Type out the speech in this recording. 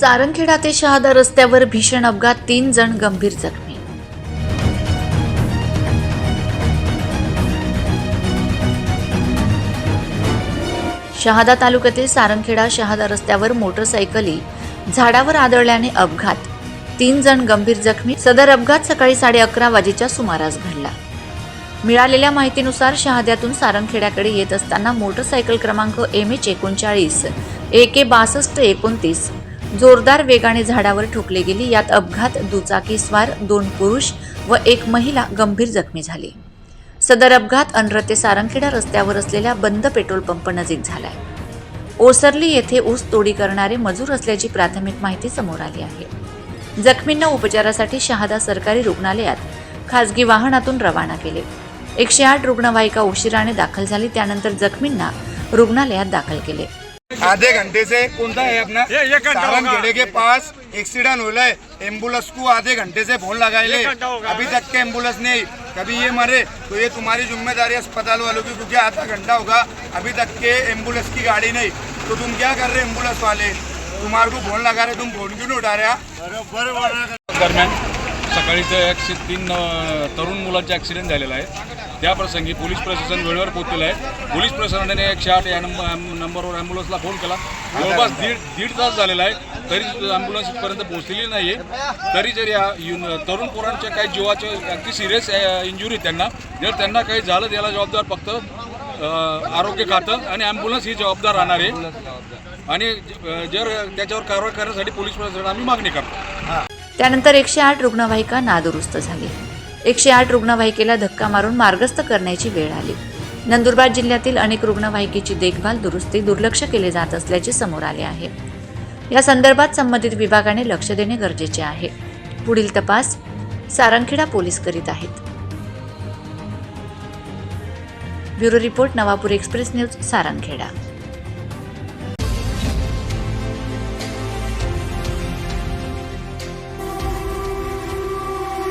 सारंगखेडा ते शहादा रस्त्यावर भीषण अपघात तीन जण गंभीर जखमी. शहादा तालुक्यातील सारंगखेडा शहादा रस्त्यावर मोटरसायकली झाडावर आदळल्याने अपघात. तीन जण गंभीर जखमी. सदर अपघात सकाळी साडे अकरा वाजेच्या सुमारास घडला. मिळालेल्या माहितीनुसार शहाद्यातून सारंगखेड्याकडे येत असताना मोटरसायकल क्रमांक एम एच एकोणचाळीस ए के बासष्ट एकोणतीस जोरदार वेगाने झाडावर ठोकले गेली. यात अपघात दुचाकीस्वार दोन पुरुष व एक महिला गंभीर जखमी झाली. सदर अपघात अनर ते सारंगखेडा रस्त्यावर असलेल्या बंद पेट्रोल पंप नजीक झालाय. ओसरली येथे ऊस तोडी करणारे मजूर असल्याची प्राथमिक माहिती समोर आली आहे. जखमींना उपचारासाठी शहादा सरकारी रुग्णालयात खासगी वाहनातून रवाना केले. एकशे आठ रुग्णवाहिका उशिराने दाखल झाली. त्यानंतर जखमींना रुग्णालयात दाखल केले. आधे घंटे से कौन सा है अपना? ये- ये घंटा सारंग होगा। खेड़े के पास एक्सीडेंट हो है। एम्बुलेंस को आधे घंटे से फोन लगाए ले। अभी तक के एम्बुलेंस नहीं। कभी ये मरे तो ये तुम्हारी जिम्मेदारी अस्पताल वालों की क्योंकि आधा घंटा होगा। अभी तक के एम्बुलेंस की गाड़ी नहीं। तो तुम क्या कर रहे एम्बुलेंस वाले? तुम्हारे को फोन लगा रहे तुम फोन क्यों नहीं उठा रहे? दरम्यान। सकाळी एकशे तीन तरुण मुलांचा ॲक्सिडेंट झालेला आहे. त्याप्रसंगी पोलीस प्रशासन वेळेवर पोहोचलेलं आहे. पोलीस प्रशासनाने एकशे आठ या नंबर नंबरवर ॲम्ब्युलन्सला फोन केला. जवळपास दीड दीड तास झालेला आहे. तरी ॲम्ब्युलन्स इथपर्यंत पोहोचलेली नाही आहे तरी जर या तरुण पोरांच्या काही जीवाचे अगदी सिरियस इंजुरी त्यांना जर त्यांना काही झालं त्याला जबाबदार फक्त आरोग्य खातं आणि ॲम्ब्युलन्स ही जबाबदार राहणार आहे. आणि जर त्याच्यावर कारवाई करण्यासाठी पोलीस प्रशासन आम्ही मागणी करतो. त्यानंतर एकशे आठ रुग्णवाहिका नादुरुस्त झाली. एकशे आठ रुग्णवाहिकेला धक्का मारून मार्गस्थ करण्याची वेळ आली. नंदुरबार जिल्ह्यातील अनेक रुग्णवाहिकेची देखभाल दुरुस्ती दुर्लक्ष केले जात असल्याचे समोर आले आहे. या संदर्भात संबंधित विभागाने लक्ष देणे गरजेचे आहे. पुढील तपास सारंगखेडा पोलीस करीत आहेत. Bureau report Navapur express news Sarangkheda.